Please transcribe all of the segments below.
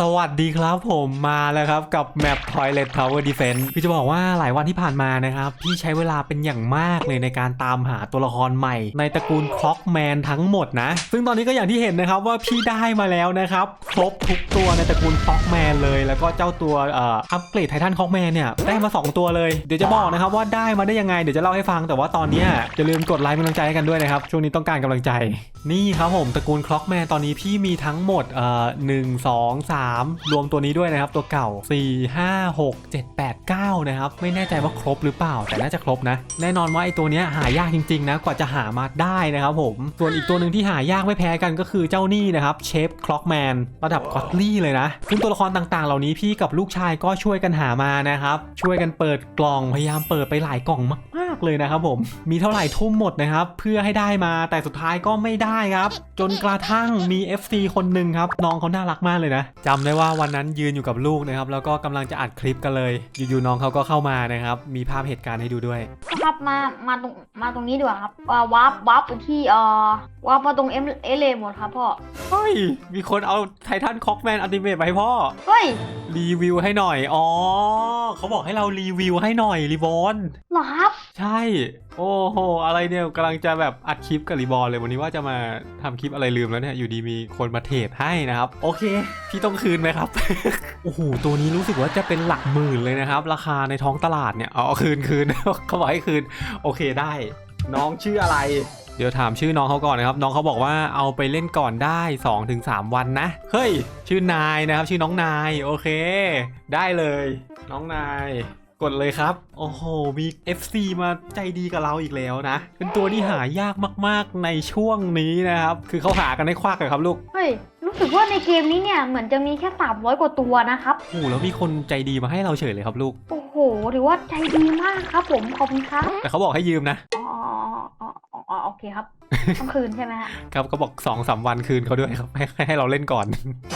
สวัสดีครับผมมาแล้วครับกับแมป Toilet Tower Defense พี่จะบอกว่าหลายวันที่ผ่านมานะครับ พี่ใช้เวลาเป็นอย่างมากเลยในการตามหาตัวละครใหม่ ในตระกูล Clockman ทั้งหมดนะ ซึ่งตอนนี้ก็อย่างที่เห็นนะครับว่าพี่ได้มาแล้วนะครับ ครบทุกตัวในตระกูล Clockman เลย แล้วก็เจ้าตัวอัปเกรดไททัน Clockman เนี่ยได้มา 2 ตัวเลย เดี๋ยวจะบอกนะครับว่าได้มาได้ยังไงเดี๋ยวจะเล่าให้ฟัง แต่ว่าตอนนี้ยอย่าลืมกดไลค์เป็นกำลังใจให้กันด้วยนะครับช่วงนี้ต้องการกำลังใจ นี่ครับผมตระกูล Clockman ตอนนี้พี่มีทั้งหมดเอ่อหนึ่งสองสามรวมตัวนี้ด้วยนะครับ ตัวเก่า 4 5 6 7 8 9 นะครับ ไม่แน่ใจว่าครบหรือเปล่า แต่น่าจะครบนะ แน่นอนว่าไอ้ตัวเนี้ยหายากจริงๆนะกว่าจะหามาได้นะครับผมส่วนอีกตัวหนึ่งที่หายากไม่แพ้กันก็คือเจ้านี่นะครับเชฟคล็อกแมนระดับก็อตลี่เลยนะซึ่งตัวละครต่างๆ เหล่านี้พี่กับลูกชายก็ช่วยกันหามานะครับช่วยกันเปิดกล่องพยายามเปิดไปหลายกล่องมากๆเลยนะครับผม มีเท่าไหร่ทุ่มหมดนะครับ เพื่อให้ได้มาแต่สุดท้ายก็ไม่ได้ครับ จนกระทั่งมี FC คนหนึ่งครับ น้องเขาน่ารักมากเลยนะจำได้ว่าวันนั้นยืนอยู่กับลูกนะครับ แล้วก็กำลังจะอัดคลิปกันเลย อยู่ๆน้องเขาก็เข้ามานะครับ มีภาพเหตุการณ์ให้ดูด้วย ครับมา มาตรง มาตรงนี้ดีกว่าครับอ่าวาร์ปวาร์ปไปที่เอ่อวาร์ปมาตรงเอ็มเอเลหมดครับพ่อ เฮ้ย มีคนเอาไททันคอกแมนอัลติเมทไปให้พ่อ เฮ้ย รีวิวให้หน่อย อ๋อ เขาบอกให้เรารีวิวให้หน่อยรีบอนเหรอครับ ใช่ช่โอ้โห อะไรเนี่ยกำลังจะแบบอัดคลิปกับรีบอลเลยวันนี้ว่าจะมาทำคลิปอะไรลืมแล้วเนี่ยอยู่ดีมีคนมาเทรดให้นะครับ โอเค พี่ต้องคืนไหมครับ โอ้โห ตัวนี้รู้สึกว่าจะเป็นหลักหมื่นเลยนะครับ ราคาในท้องตลาดเนี่ยอาเอาคืนคืนเขาบอกให้คืน โอเคได้ น้องชื่ออะไรเดี๋ยวถามชื่อน้องเขาก่อนนะครับ น้องเขาบอกว่าเอาไปเล่นก่อนได้ 2-3 วันนะ เฮ้ย ชื่อนายนะครับ ชื่อน้องนาย โอเค ได้เลย น้องนาย กดเลยครับ โอ้โห มี FC มาใจดีกับเราอีกแล้วนะ เป็นตัวที่หายากมากๆในช่วงนี้นะครับ คือเขาหากันให้ควักเลยครับลูก เฮ้ย รู้สึกว่าในเกมนี้เนี่ยเหมือนจะมีแค่ 300 กว่าตัวนะครับ โอ้โหแล้วมีคนใจดีมาให้เราเฉยเลยครับลูก โอ้โห ถือว่าใจดีมากครับผม ขอบคุณครับ แต่เขาบอกให้ยืมนะ อ๋อ อ๋ออ๋ออ๋อโอเคครับต้องคืนใช่ไหมฮะครับก็บอก2อสวันคืนเขาด้วยครับให้ให้เราเล่นก่อน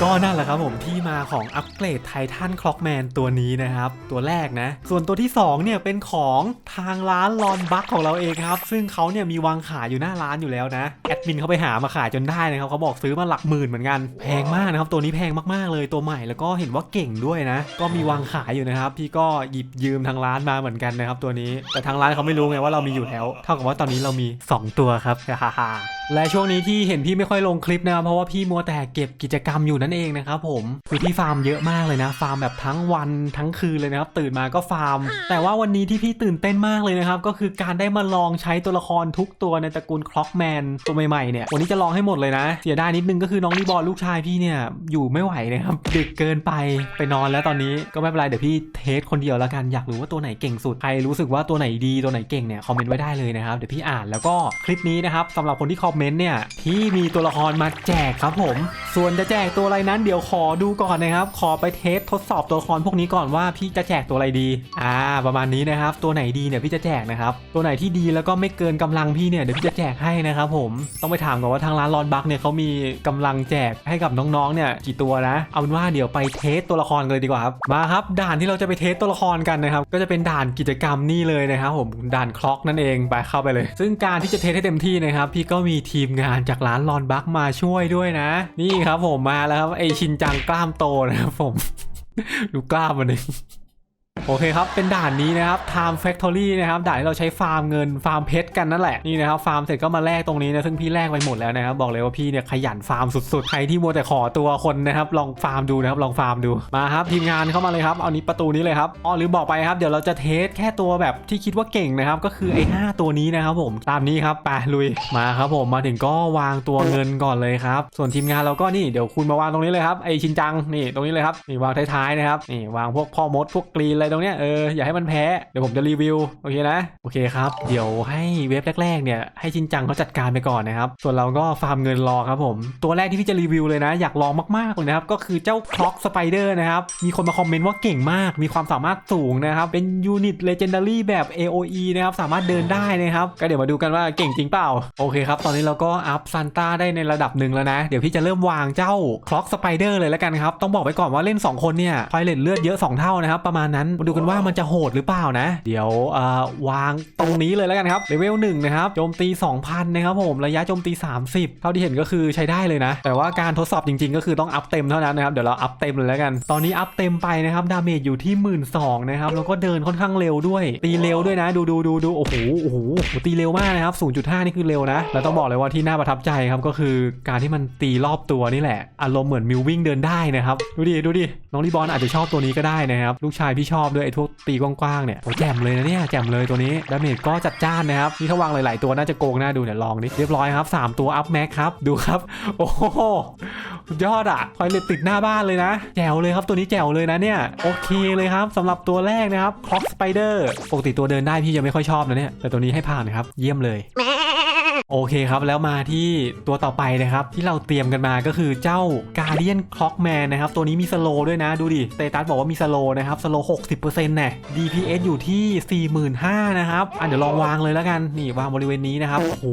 ก็นั่นแหละครับผมที่มาของอัปเกรดไททันคล็อกแมนตัวนี้นะครับ ตัวแรกนะ ส่วนตัวที่ 2 เนี่ยเป็นของทางร้านลอนบัคของเราเองครับ ซึ่งเขาเนี่ยมีวางขายอยู่หน้าร้านอยู่แล้วนะ แอดมินเขาไปหามาขายจนได้นะครับเขาบอกซื้อมาหลักหมื่นเหมือนกัน แพงมากนะครับ ตัวนี้แพงมากๆเลยตัวใหม่แล้วก็เห็นว่าเก่งด้วยนะ ก็มีวางขายอยู่นะครับพี่ก็หยิบยืมทางร้านมาเหมือนกันนะครับตัวนี้แต่ทางร้านเขาไม่รู้ไงว่าเรามีอยู่แล้ว เท่ากับว่าตอนนี้เรามี 2ตัวครับฮ่าฮ่า และช่วงนี้ที่เห็นพี่ไม่ค่อยลงคลิปนะครับเพราะว่าพี่มัวแต่เก็บกิจกรรมอยู่นั่นเองนะครับผมคือพี่ฟาร์มเยอะมากเลยนะฟาร์มแบบทั้งวันทั้งคืนเลยนะครับตื่นมาก็ฟาร์ม แต่ว่าวันนี้ที่พี่ตื่นเต้นมากเลยนะครับก็คือการได้มาลองใช้ตัวละครทุกตัวในตระกูลคล็อกแมนตัวใหม่ๆเนี่ยวันนี้จะลองให้หมดเลยนะเสียดายนิดนึงก็คือน้องรีบอลลูกชายพี่เนี่ยอยู่ไม่ไหวนะครับดึกเกินไปไปนอนแล้วตอนนี้ก็ไม่เป็นไรเดี๋ยวพี่เทสคนเดียวแล้วกันอยากรู้ว่าตัวไหนเก่งสุดใครรู้สึกว่าตัวไหนดีตัวไหนเก่งเนี่ยคอมเมนต์ไว้ได้เลยนะครับเดี๋ยวพี่อ่านแล้วก็คลิปนี้นะครับสำหรับคนที่คอมเมนต์เนี่ยพี่มีตัวละครมาแจกครับผม ส่วนจะแจกตัวอะไรนั้นเดี๋ยวขอดูก่อนนะครับ ขอไปเทสทดสอบตัวละครพวกนี้ก่อนว่าพี่จะแจกตัวอะไรดี อ่า ประมาณนี้นะครับ ตัวไหนดีเนี่ยพี่จะแจกนะครับ ตัวไหนที่ดีแล้วก็ไม่เกินกำลังพี่เนี่ยเดี๋ยวพี่จะแจกให้นะครับผมต้องไปถามก่อนว่าทางร้านรอนบัคเนี่ยเขามีกำลังแจกให้กับน้องๆเนี่ยกี่ตัวนะ เอาเป็นว่าเดี๋ยวไปเทสตัวละครกันเลยดีกว่าครับมาครับ ด่านที่เราจะไปเทสตัวละครกันนะครับก็จะเป็นด่านกิจกรรมนี่เลยนะครับผมด่านคล็อกนั่นเองไปเข้าไปเลย ซึ่งการที่จะเทสให้เต็มที่นะครับพี่ก็มีทีมงานจากร้านลอนบัคมาช่วยด้วยนะ นี่ครับผมมาแล้วครับไอชินจังกล้ามโตนะครับผม ดูกล้ามมันเอง โอเคครับ เป็นด่านนี้นะครับ Time Factory นะครับ ด่านที่เราใช้ฟาร์มเงินฟาร์มเพชรกันนั่นแหละ นี่นะครับ ฟาร์มเสร็จก็มาแลกตรงนี้นะ ซึ่งพี่แลกไปหมดแล้วนะครับ บอกเลยว่าพี่เนี่ยขยันฟาร์มสุดๆ ใครที่มัวแต่ขอตัวคนนะครับ ลองฟาร์มดูนะครับ ลองฟาร์มดู มาครับ ทีมงานเข้ามาเลยครับ เอานี้ประตูนี้เลยครับ อ๋อ หรือบอกไปครับ เดี๋ยวเราจะเทสแค่ตัวแบบที่คิดว่าเก่งนะครับ ก็คือไอ้5ตัวนี้นะครับผม ตามนี้ครับ ไปลุย มาครับผม มาถึงก็วางตัวเงินก่อนเลยครับ ส่วนทีมงานเราก็นี่ เดี๋ยวคุณมาวางตรงนี้เลยครับ ไอชินจัง นี่ ตรงนี้เลยครับ นี่วางท้ายๆนะครับ นี่วางพวกพ่อมดพวกกรีนอะไรตรงเนี้ยเอออย่าให้มันแพ้เดี๋ยวผมจะรีวิวโอเคนะโอเคครับเดี๋ยวให้เว็บแรกๆเนี่ยให้ชินจังเขาจัดการไปก่อนนะครับส่วนเราก็ฟาร์มเงินรอครับผม ตัวแรกที่พี่จะรีวิวเลยนะ อยากลองมากๆเลยนะครับก็คือเจ้าคล็อกสไปเดอร์นะครับมีคนมาคอมเมนต์ว่าเก่งมาก มีความสามารถสูงนะครับเป็นยูนิตเลเจนดารี่แบบ AOE นะครับสามารถเดินได้นะครับก็เดี๋ยวมาดูกันว่าเก่งจริงเปล่าโอเคครับตอนนี้เราก็อัพซันต้าได้ในระดับหนึ่งแล้วนะ เดี๋ยวพี่จะเริ่มวางเจ้าคล็อกสไปเดอร์เลยแล้วกันครับต้องบอกไว้ก่อนว่าเล่น 2 คนเนี่ยไฟเลตเลือดเยอะ 2 เท่านะครับประมาณนั้นมาดูกันว่ามันจะโหดหรือเปล่านะ เดี๋ยววางตรงนี้เลยแล้วกันครับเลเวล1นะครับโจมตี 2,000นะครับผมระยะโจมตี 30 เท่าที่เห็นก็คือใช้ได้เลยนะ แต่ว่าการทดสอบจริง ๆ ก็คือต้องอัพเต็มเท่านั้นนะครับเดี๋ยวเราอัพเต็มเลยแล้วกัน ตอนนี้อัพเต็มไปนะครับดาเมจอยู่ที่ 1 2ื่นนะครับแล้วก็เดินค่อนข้างเร็วด้วย ตีเร็วด้วยนะ ดูดูดูดูโอ้โหโอ้โหตีเร็วมากนะครับ 0.5 นี่คือเร็วนะแล้วต้องบอกเลยว่าที่น่าประทับใจครับก็คือการที่มันตีรอบตัวนี่แหละอารมณ์เหมือนมิววิ่งเดินได้นะครับดูดิดูดิน้องรีบอลอาจจะชอบตัวนี้ก็ได้นะครับลูกชายพี่ชอบด้วยไอ้พวกตีกว้างๆเนี่ยโอ้แจ่มเลยนะเนี่ยแจ่มเลยตัวนี้ดาเมจก็จัดจ้านนะครับนี่ถ้าวางหลายๆตัวน่าจะโกงน่าดูเดี๋ยลองดิเรียบร้อยครับ 3 ตัวอัพแม็กครับดูครับโอ้โหยอดอะทอยเลตติดหน้าบ้านเลยนะแจ๋วเลยครับตัวนี้แจ๋วเลยนะเนี่ยโอเคเลยครับสำหรับตัวแรกนะครับคล็อกสไปเดอร์ปกติตัวเดินได้พี่ยังไม่ค่อยชอบนะเนี่ยแต่ตัวนี้ให้ผ่านนะครับเยี่ยมเลย โอเคครับแล้วมาที่ตัวต่อไปนะครับ ที่เราเตรียมกันมาก็คือเจ้า Guardian Clockman นะครับ ตัวนี้มีสโลด้วยนะดูดิสเตตัสบอกว่ามีสโลนะครับสโล60%แน่ DPS อยู่ที่ 45,000นะครับอะเดี๋ยวลองวางเลยแล้วกัน นี่วางบริเวณนี้นะครับโอ้โห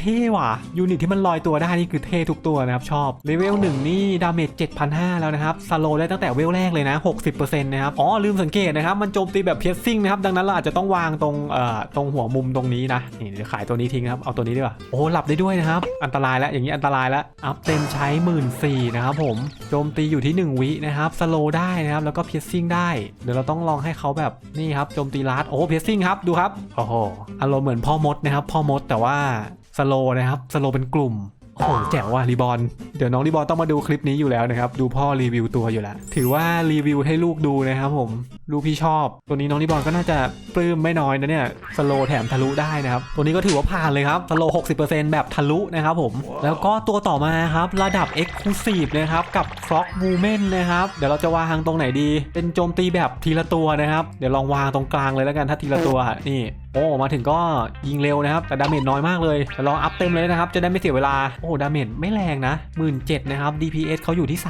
เท่ว่ะยูนิตที่มันลอยตัวได้นี่คือเท่ทุกตัวนะครับ ชอบเลเวล1นี่ดาเมจ7,500 แล้วนะครับสโลได้ตั้งแต่เวลแรกเลยนะ 60%นะครับอ๋อลืมสังเกตนะครับมันโจมตีแบบเพียซิ่งนะครับดังนั้นเราอาจจะต้องวางตรงเอ่อตรงหัวมุมตรงนี้นะนี่เดี๋ยวขายตัวนี้ทิ้งครับเอาตัวนี้ดีกว่าโอ้หลับได้ด้วยนะครับ อันตรายแล้วอย่างนี้อันตรายแล้วอัพเต็มใช้1 4ื่นนะครับผมโจมตีอยู่ที่ 1 วินะครับสโลได้นะครับแล้วก็เพียสซิ่งได้เดี๋ยวเราต้องลองให้เขาแบบนี่ครับโจมตีลัดโอ้เพียสซิ่งครับดูครับโอ้โหอารมณ์เหมือนพ่อมดนะครับพ่อมดแต่ว่าสโลนะครับสโลเป็นกลุ่ม โอ้โหแจ๋วว่ะรีบอลเดี๋ยวน้องรีบอลต้องมาดูคลิปนี้อยู่แล้วนะครับ ดูพ่อรีวิวตัวอยู่แล้วถือว่ารีวิวให้ลูกดูนะครับผม ลูกพี่ชอบ ตัวนี้น้องรีบอลก็น่าจะปลื้มไม่น้อยนะเนี่ยสโลแถมทะลุได้นะครับ ตัวนี้ก็ถือว่าผ่านเลยครับสโล60%แบบทะลุนะครับผม แล้วก็ตัวต่อมาครับระดับ Exclusive นะครับกับ Frog Woman นะครับเดี๋ยวเราจะวางตรงไหนดี เป็นโจมตีแบบทีละตัวนะครับ เดี๋ยวลองวางตรงกลางเลยแล้วกันถ้าทีละตัวนี่ โอ้ มาถึงก็ยิงเร็วนะครับ แต่ดาเมจน้อยมากเลยแต่ลองอัพเต็มเลยนะครับ จะได้ไม่เสียเวลา โอ้ดาเมจไม่แรงนะ 1 7ื่นนะครับ DPS เขาอยู่ที่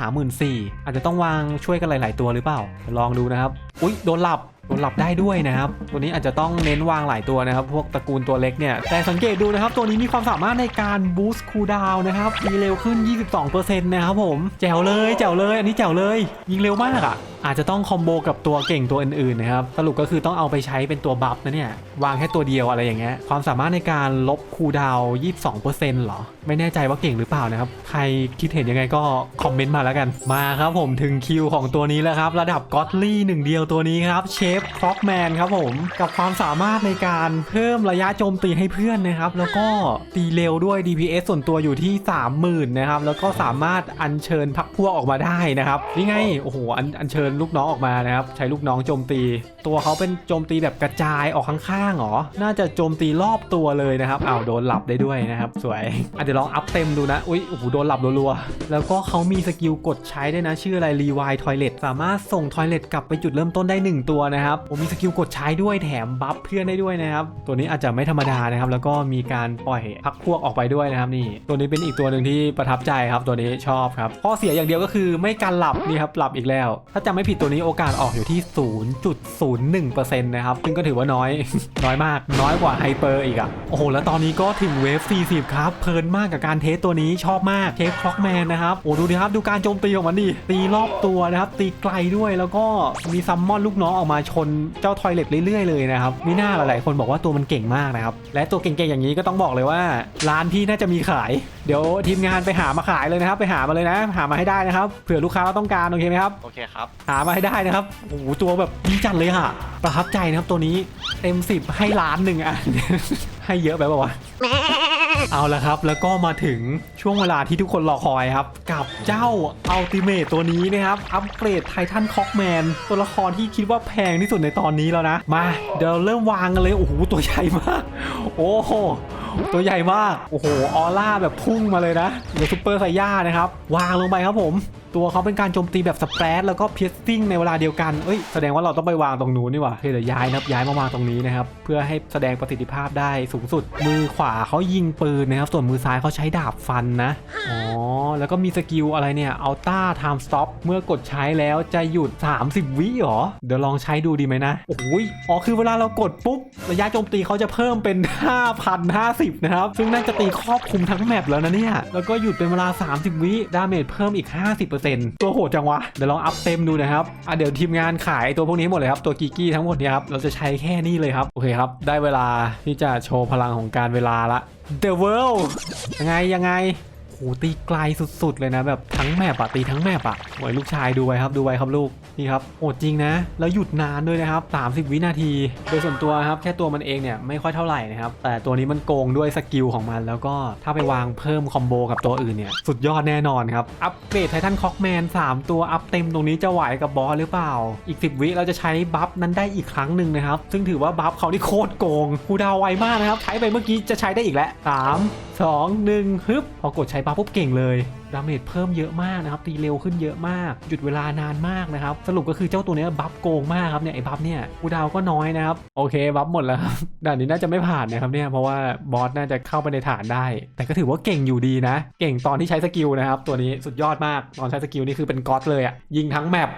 34,000อาจจะต้องวางช่วยกันหลาย ๆ ตัวหรือเปล่าลองดูนะครับ อุ๊ยโดนหลับโดนหลับได้ด้วยนะครับ ตัวนี้อาจจะต้องเน้นวางหลายตัวนะครับ พวกตระกูลตัวเล็กเนี่ย แต่สังเกตดูนะครับ ตัวนี้มีความสามารถในการบูสต์คูลดาวนะครับตีเร็วขึ้น 22%นะครับผมแจ๋วเลยแจ๋วเลย อันนี้แจ๋วเลย ยิงเร็วมากอะ อาจจะต้องคอมโบกับตัวเก่งตัวอื่นๆนะครับ สรุปก็คือต้องเอาไปใช้เป็นตัวบัฟนะเนี่ย วางแค่ตัวเดียวอะไรอย่างเงี้ย ความสามารถในการลบคูลดาวน์22%เหรอ ไม่แน่ใจว่าเก่งหรือเปล่านะครับ ใครคิดเห็นยังไงก็คอมเมนต์มาแล้วกัน มาครับผมถึงคิวของตัวนี้แล้วครับ ระดับก็อตลี่หนึ่งเดียวตัวนี้ครับเชฟคล็อกแมนครับผมกับความสามารถในการเพิ่มระยะโจมตีให้เพื่อนนะครับ แล้วก็ตีเร็วด้วย DPS ส่วนตัวอยู่ที่ 30,000นะครับแล้วก็สามารถอัญเชิญพักพวกออกมาได้นะครับนี่ไงโอ้โหอันอัญเชิญลูกน้องออกมานะครับใช้ลูกน้องโจมตี ตัวเขาเป็นโจมตีแบบกระจายออกข้างๆหรอน่าจะโจมตีรอบตัวเลยนะครับอ้าวโดนหลับได้ด้วยนะครับสวยอะเดี๋ยวลองอัพเต็มดูนะอุ้ยโอ้โหโดนหลับรัวๆแล้วก็เขามีสกิลกดใช้ได้นะ ชื่ออะไรรีวายทอยเลตสามารถส่งทอยเลตกลับไปจุดเริ่มต้นได้ 1 ตัวนะครับผมมีสกิลกดใช้ด้วยแถมบัฟเพื่อนได้ด้วยนะครับ ตัวนี้อาจจะไม่ธรรมดานะครับ แล้วก็มีการปล่อยพักพวกออกไปด้วยนะครับนี่ ตัวนี้เป็นอีกตัวหนึ่งที่ประทับใจครับ ตัวนี้ชอบครับข้อเสียอย่างเดียวก็คือไม่การหลับนี่ครับหลับอีกแล้ว ถ้าจำไม่ผิดตัวนี้โอกาสออกอยู่ที่ 0.01%นะครับซึ่งก็ถือว่าน้อย น้อยมาก น้อยกว่าไฮเปอร์อีกอะโอ้โหแล้วตอนนี้ก็ถึงเวฟ 40 ครับเพลินมากกับการเทสตัวนี้ชอบมากเทสคล็อกแมนนะครับโอ้ดูดิครับดูการโจมตีของมันดิตีรอบตัวนะครับตีไกลด้วยแล้วก็มีซัมมอนลูกน้องออกมาชนเจ้าทอยเล็ตเรื่อยๆเลยนะครับมีหน้าหลายๆคนบอกว่าตัวมันเก่งมากนะครับ และตัวเก่งๆอย่างนี้ก็ต้องบอกเลยว่า ร้านพี่น่าจะมีขาย เดี๋ยวทีมงานไปหามาขายเลยนะครับ ไปหามาเลยนะ หามาให้ได้นะครับเผื่อลูกค้าต้องการโอเคไหมครับโอเคครับ หามาให้ได้นะครับโอ้โหตัวแบบดีจัดเลยค่ะประทับใจนะครับตัวนี้เต็ม10ให้ล้านหนึ่งอะให้เยอะไปป่าวะ เอาละครับ แล้วก็มาถึงช่วงเวลาที่ทุกคนรอคอยครับ กับเจ้าอัลติเมตตัวนี้นะครับ อัปเกรดไททันคอกแมนตัวละครที่คิดว่าแพงที่สุดในตอนนี้แล้วนะ มา เดี๋ยวเราเริ่มวางกันเลย โอ้โห ตัวใหญ่มาก โอ้โหตัวใหญ่มาก โอ้โห ออร่าแบบพุ่งมาเลยนะเดี๋ยวซูเปอร์ไซย่านะครับ วางลงไปครับผม ตัวเขาเป็นการโจมตีแบบสเปรดแล้วก็เพียสซิ่งในเวลาเดียวกันเอ้ยแสดงว่าเราต้องไปวางตรงนู้นนี่หว่าเดี๋ยวย้ายนะย้ายมาวางตรงนี้นะครับเพื่อให้แสดงประสิทธิภาพได้สูงสุด มือขวาเขายิงปืนนะครับส่วนมือซ้ายเขาใช้ดาบฟันนะอ๋อแล้วก็มีสกิลอะไรเนี่ยอัลต้าไทม์สต็อปเมื่อกดใช้แล้วจะหยุด 30 วิหรอ เดี๋ยวลองใช้ดูดีไหมนะโอ้ยอ๋อคือเวลาเรากดปุ๊บระยะโจมตีเขาจะเพิ่มเป็น 5,050 นะครับ ซึ่งน่าจะตีครอบคลุมทั้งแมปแล้วนะเนี่ย แล้วก็หยุดเป็นเวลา 30 วิดาเมจเพิ่มอีก 50%เซนตัวโหดจังวะ เดี๋ยวลองอัพเต็มดูนะครับอะเดี๋ยวทีมงานขายตัวพวกนี้ให้หมดเลยครับ ตัวกีกี้ทั้งหมดเนี่ยครับ เราจะใช้แค่นี้เลยครับ โอเคครับ ได้เวลาที่จะโชว์พลังของการเวลาละ The World ยังไงยังไง โหตีไกลสุดๆเลยนะแบบทั้งแมปอะตีทั้งแมปอะโอ้ยลูกชายดูไว้ครับดูไว้ครับลูกนี่ครับโหดจริงนะ แล้วหยุดนานด้วยนะครับ 30 วินาที โดยส่วนตัวครับแค่ตัวมันเองเนี่ยไม่ค่อยเท่าไหร่นะครับ แต่ตัวนี้มันโกงด้วยสกิลของมัน แล้วก็ถ้าไปวางเพิ่มคอมโบกับตัวอื่นเนี่ยสุดยอดแน่นอนครับ อัปเกรดไททันคอกแมน3 ตัวอัพเต็มตรงนี้จะไหวกับบอสหรือเปล่า อีก 10 วิเราจะใช้บัฟนั้นได้อีกครั้งหนึ่งนะครับ ซึ่งถือว่าบัฟเขานี่โคตรโกงคูดาวไวมากนะครับใช้ไปเมื่อกี้จะใช้ได้อีกแล้วสามสองหนึ่งฮึบพอกดใช้บัฟปุ๊บเก่งเลยดาเมจเพิ่มเยอะมากนะครับตีเร็วขึ้นเยอะมากหยุดเวลานานมากนะครับสรุปก็คือเจ้าตัวนี้บัฟโกงมากครับเนี่ยไอ้บัฟเนี่ยคูดาวน์ก็น้อยนะครับโอเคบัฟหมดแล้วครับด่านนี้น่าจะไม่ผ่านนะครับเนี่ยเพราะว่าบอสน่าจะเข้าไปในฐานได้ แต่ก็ถือว่าเก่งอยู่ดีนะ เก่งตอนที่ใช้สกิลนะครับตัวนี้สุดยอดมากตอนใช้สกิลนี่คือเป็นก๊อตเลยอะยิงทั้งแมป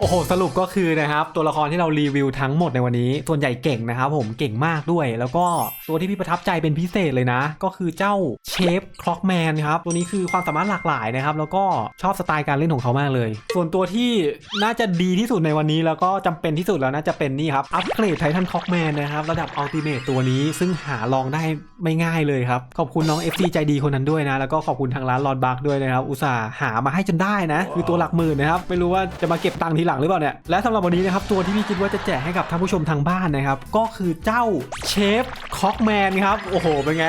โอ้โหสรุปก็คือนะครับตัวละครที่เรารีวิวทั้งหมดในวันนี้ ส่วนใหญ่เก่งนะครับผมเก่งมากด้วย แล้วก็ตัวที่พี่ประทับใจเป็นพิเศษเลยนะ ก็คือเจ้าเชฟคล็อกแมนครับตัวนี้คือความสามารถหลากหลายนะครับแล้วก็ชอบสไตล์การเล่นของเขามากเลย ส่วนตัวที่น่าจะดีที่สุดในวันนี้แล้วก็จำเป็นที่สุดแล้วน่าจะเป็นนี่ครับอัปเกรดไททันคล็อกแมนนะครับระดับอัลติเมตตัวนี้ซึ่งหาลองได้ไม่ง่ายเลยครับขอบคุณน้อง FC ใจดีคนนั้นด้วยนะแล้วก็ขอบคุณทางร้านลอนบักด้วยนะครับอุตส่าห์หามาให้จนได้นะคือตัวหลักหมื่นนะครับไม่รู้ว่าจะมาเก็บตังค์ทีหลังหรือเปล่าเนี่ย และสำหรับวันนี้นะครับตัวที่พี่คิดว่าจะแจกให้กับท่านผู้ชมทางบ้านนะครับ ก็คือเจ้าเชฟคอกแมนครับ โอ้โห เป็นไง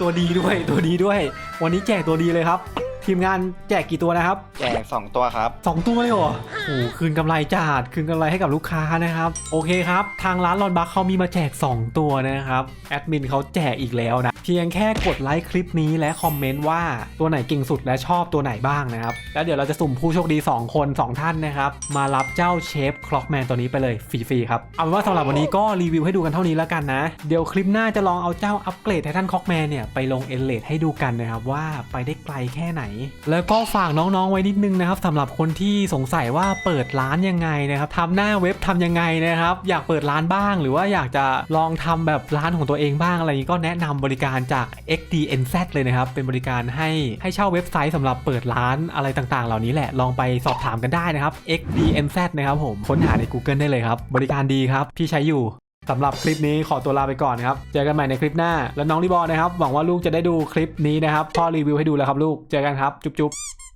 ตัวดีด้วย ตัวดีด้วย วันนี้แจกตัวดีเลยครับ ทีมงานแจกกี่ตัวนะครับ แจก2ตัวครับ สองตัวเลยเหรอโอ้โหคืนกำไรจัดคืนกำไรให้กับลูกค้านะครับ โอเคครับ ทางร้านลอนบัคเขามีมาแจก 2 ตัวนะครับ แอดมินเขาแจกอีกแล้วนะ เพียงแค่กดไลค์คลิปนี้และคอมเมนต์ว่าตัวไหนเก่งสุดและชอบตัวไหนบ้างนะครับ แล้วเดี๋ยวเราจะสุ่มผู้โชคดี 2 คน 2 ท่านนะครับ มารับเจ้าเชฟคล็อกแมนตัวนี้ไปเลยฟรีๆครับ เอาเป็นว่าสำหรับวันนี้ก็รีวิวให้ดูกันเท่านี้แล้วกันนะ เดี๋ยวคลิปหน้าจะลองเอาเจ้าอัปเกรดไททันคล็อกแมนเนี่ยไปลงเอเลดให้ดูกันนะครับว่าไปได้ไกลแค่ไหนแล้วก็ฝากน้องๆไว้นิดนึงนะครับสำหรับคนที่สงสัยว่าเปิดร้านยังไงนะครับทำหน้าเว็บทำยังไงนะครับ อยากเปิดร้านบ้าง หรือว่าอยากจะลองทำแบบร้านของตัวเองบ้างอะไรนี้ก็แนะนำบริการจาก XDNZ เลยนะครับ เป็นบริการให้ให้เช่าเว็บไซต์สำหรับเปิดร้านอะไรต่างๆ เหล่านี้แหละลองไปสอบถามกันได้นะครับ XDNZ นะครับผมค้นหาใน Google ได้เลยครับ บริการดีครับพี่ใช้อยู่ สำหรับคลิปนี้ขอตัวลาไปก่อนนะครับ เจอกันใหม่ในคลิปหน้า แล้วน้องรีบอลนะครับ หวังว่าลูกจะได้ดูคลิปนี้นะครับ พ่อรีวิวให้ดูแล้วครับลูก เจอกันครับ จุ๊บ